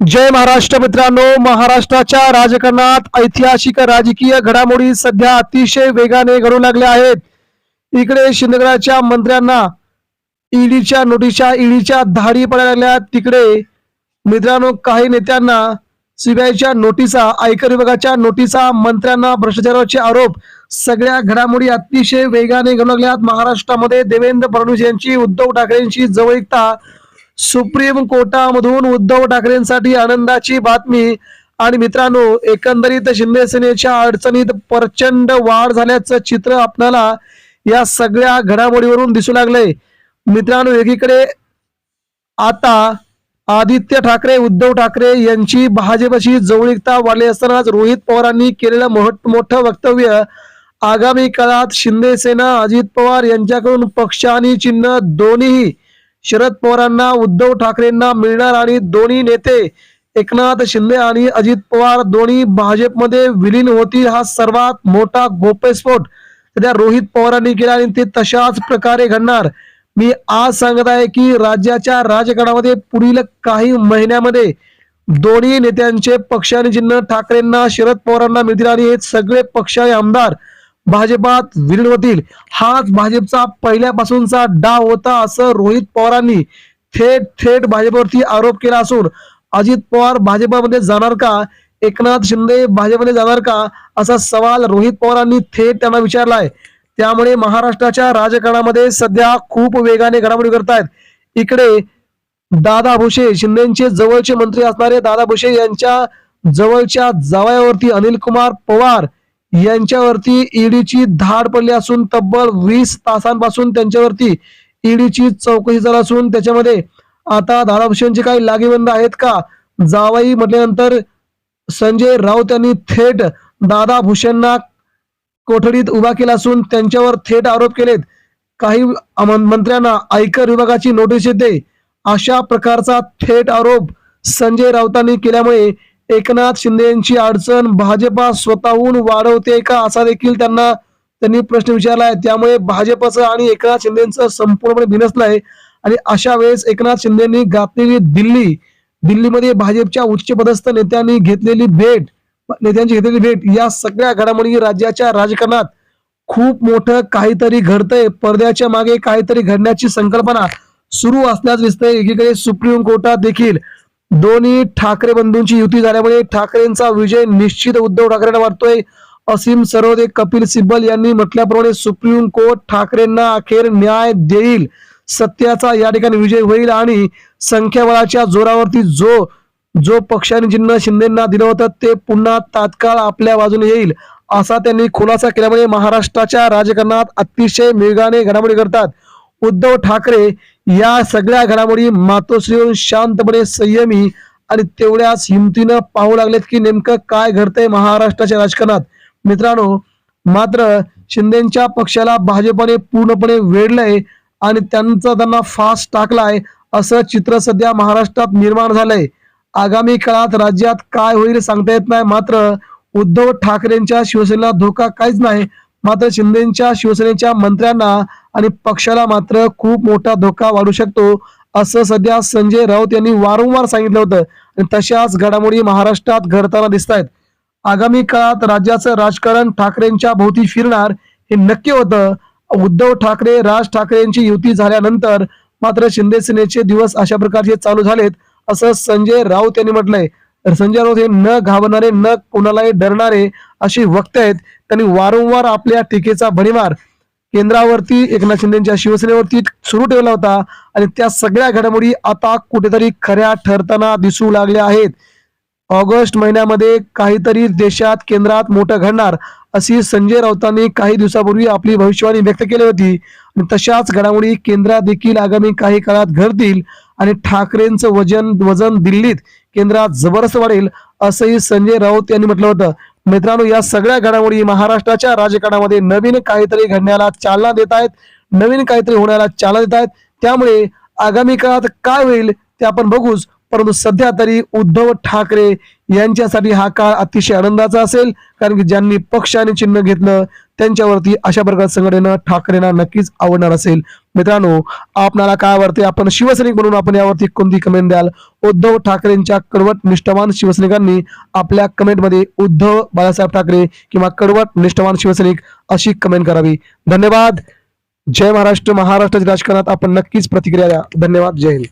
जय महाराष्ट्र मित्रांनो महाराष्ट्राच्या राजकारणात ऐतिहासिक राजकीय घडामोडी सध्या अतिशय वेगाने घडू लागल्या आहेत. इकडे शिंदेगडाच्या मंत्र्यांना ईडीच्या नोटीसच्या ईडीच्या धाडी पडायला लागल्या. तिकडे मित्रांनो काही नेत्यांना सीबीआयच्या नोटिसा आयकर विभागाच्या नोटिसा मंत्र्यांना भ्रष्टाचाराचे आरोप सगळ्या घडामोडी अतिशय वेगाने घडू लागल्या महाराष्ट्रामध्ये देवेंद्र फडणवीस यांची उद्धव ठाकरेंची जवळीकता सुप्रीम कोर्टामधून उद्धव ठाकरेंसाठी आनंदाची बातमी. आणि मित्रांनो एकंदरीत शिंदे सेनेच्या अडचणीत प्रचंड वाढ झाल्याचं चित्र आपल्याला या सगळ्या घडामोडीवरून दिसू लागलंय. मित्रांनो एकीकडे आता आदित्य ठाकरे उद्धव ठाकरे यांची भाजपशी जवळीकता वाढली असतानाच रोहित पवारांनी केलेलं मोठ मोठं वक्तव्य. आगामी काळात शिंदे सेना अजित पवार यांच्याकडून पक्ष आणि चिन्ह दोन्ही शरद पवारांना उद्धव ठाकरेंना मिळणार आणि दोन्ही नेते एकनाथ शिंदे आणि अजित पवार दोन्ही भाजपमध्ये विलीन होतील हा सर्वात मोठा गोपेस्फोट. सध्या रोहित पवारांनी केला आणि ते तशाच प्रकारे घडणार. मी आज सांगत आहे की राज्याच्या राजकारणामध्ये पुढील काही महिन्यामध्ये दोन्ही नेत्यांचे पक्ष आणि चिन्ह ठाकरेंना शरद पवारांना मिळतील आणि हे सगळे पक्ष आणि आमदार भाजपात विलीन होतील. हाच भाजपचा पहिल्यापासूनचा डाव होता असं रोहित पवारांनी थेट थेट भाजपवरती आरोप केला असून अजित पवार भाजपमध्ये जाणार का? एकनाथ शिंदे भाजपमध्ये जाणार का? असा सवाल रोहित पवारांनी थेट त्यांना विचारलाय. त्यामुळे महाराष्ट्राच्या राजकारणामध्ये सध्या खूप वेगाने घडामोडी करतायत. इकडे दादा भुसे शिंदेचे जवळचे मंत्री असणारे दादा भुसे यांच्या जवळच्या जावयावरती अनिल कुमार पवार यांच्यावरती ईडीची धाड पडली असून तब्बल वीस तासांपासून त्यांच्यावरती ईडीची चौकशी झाली असून त्याच्यामध्ये आता धाराभूषणचे काही लागेबंद आहेत का? जावाई म्हटल्यानंतर संजय राऊत यांनी थेट दादा भूषणना कोठडीत उभा केला असून त्यांच्यावर थेट आरोप केलेत. काही मंत्र्यांना आयकर विभागाची नोटीस येते. अशा प्रकारचा थेट आरोप संजय राऊतांनी केल्यामुळे एकनाथ शिंदे यांची अडचण भाजपा स्वतःहून वाढवते का असा देखील त्यांना त्यांनी प्रश्न विचारलाय. त्यामुळे भाजपचं आणि एकनाथ शिंदेचं संपूर्णपणे आहे. आणि अशा वेळेस एकनाथ शिंदेनी घातलेली दिल्ली दिल्लीमध्ये भाजपच्या उच्चपदस्थ नेत्यांनी घेतलेली भेट नेत्यांची घेतलेली भेट या सगळ्या घडामोडी राज्याच्या राजकारणात खूप मोठं काहीतरी घडतंय. पडद्याच्या मागे काहीतरी घडण्याची संकल्पना सुरू असल्याचं दिसतंय. एकीकडे सुप्रीम कोर्टात देखील दोन्ही ठाकरे बंधूंची युती झाल्यामुळे ठाकरेंचा विजय निश्चित उद्धव ठाकरेंना वाटतोय. असीम सरोदे कपिल सिब्बल यांनी म्हटल्याप्रमाणे सुप्रीम कोर्ट ठाकरेंना अखेर न्याय देईल. सत्याचा या ठिकाणी विजय होईल आणि संख्याबळाच्या जोरावरती जो जो पक्षाने चिन्ह शिंदेना दिलं होतं ते पुन्हा तात्काळ आपल्या बाजूने येईल असा त्यांनी खुलासा केल्यामुळे महाराष्ट्राच्या राजकारणात अतिशय मेगाने घडामोडी करतात. उद्धव ठाकरे या सगळ्या घडामोडी मातोश्रीवरून शांतपणे संयमी आणि तेवढ्याच हिमतीनं पाहू लागलेत की नेमकं काय घडतंय महाराष्ट्राच्या राजकारणात. मित्रांनो मात्र शिंदेच्या पक्षाला भाजपने पूर्णपणे वेढलंय आणि त्यांचा त्यांना फास्ट टाकलाय असं चित्र सध्या महाराष्ट्रात निर्माण झालंय. आगामी काळात राज्यात काय होईल सांगता येत नाही मात्र उद्धव ठाकरेंच्या शिवसेनेला धोका काहीच नाही मात्र शिंदेच्या शिवसेनेच्या मंत्र्यांना आणि पक्षाला मात्र खूप मोठा धोका वाढू शकतो असं सध्या संजय राऊत यांनी वारंवार सांगितलं होतं. आणि तशाच घडामोडी महाराष्ट्रात घडताना दिसत आहेत आगामी काळात राज्याचं राजकारण ठाकरेंच्या भोवती फिरणार हे नक्की होतं. उद्धव ठाकरे राज ठाकरेंची युती झाल्यानंतर मात्र शिंदे सेनेचे दिवस अशा प्रकारचे चालू झालेत असं संजय राऊत यांनी म्हटलंय. तर संजय राऊत हे न घाबरणारे न कोणालाही डरणारे अशी वक्त आहेत. त्यांनी वारंवार आपल्या टीकेचा भडीमार केंद्रावरती एकनाथ शिंदेच्या शिवसेनेवरती सुरू ठेवला होता आणि त्या सगळ्या घडामोडी आता कुठेतरी खऱ्या ठरताना दिसू लागल्या आहेत. ऑगस्ट महिन्यामध्ये काहीतरी देशात केंद्रात मोठं घडणार अशी संजय राऊतांनी काही दिवसापूर्वी आपली भविष्यवाणी व्यक्त केली होती. आणि तशाच घडामोडी केंद्रात देखील आगामी काही काळात घडतील आणि ठाकरेंचं वजन वजन दिल्लीत केंद्रात जबरदस्त वाढेल असंही संजय राऊत यांनी म्हटलं होतं. मित्रांनो या सगळ्या घडामोडी महाराष्ट्राच्या राजकारणामध्ये नवीन काहीतरी घडण्याला चालना देत आहेत नवीन काहीतरी होण्याला चालना देत आहेत. त्यामुळे आगामी काळात काय होईल ते आपण बघूच परंतु सध्या तरी उद्धव ठाकरे यांच्यासाठी हा काळ अतिशय आनंदाचा असेल कारण की ज्यांनी पक्ष आणि चिन्ह घेतलं त्यांच्यावरती अशा प्रकारचं संघटना ठाकरेंना नक्कीच आवडणार असेल. मित्रांनो आपणाला काय वाटते आपण शिवसैनिक म्हणून आपण यावरती कोणती कमेंट द्याल? उद्धव ठाकरेंच्या कडवट निष्ठावान शिवसैनिकांनी आपल्या कमेंटमध्ये उद्धव बाळासाहेब ठाकरे किंवा कडवट निष्ठावान शिवसैनिक अशी कमेंट करावी. धन्यवाद. जय महाराष्ट्र. महाराष्ट्राच्या राजकारणात आपण नक्कीच प्रतिक्रिया द्या. धन्यवाद. जय हिंद.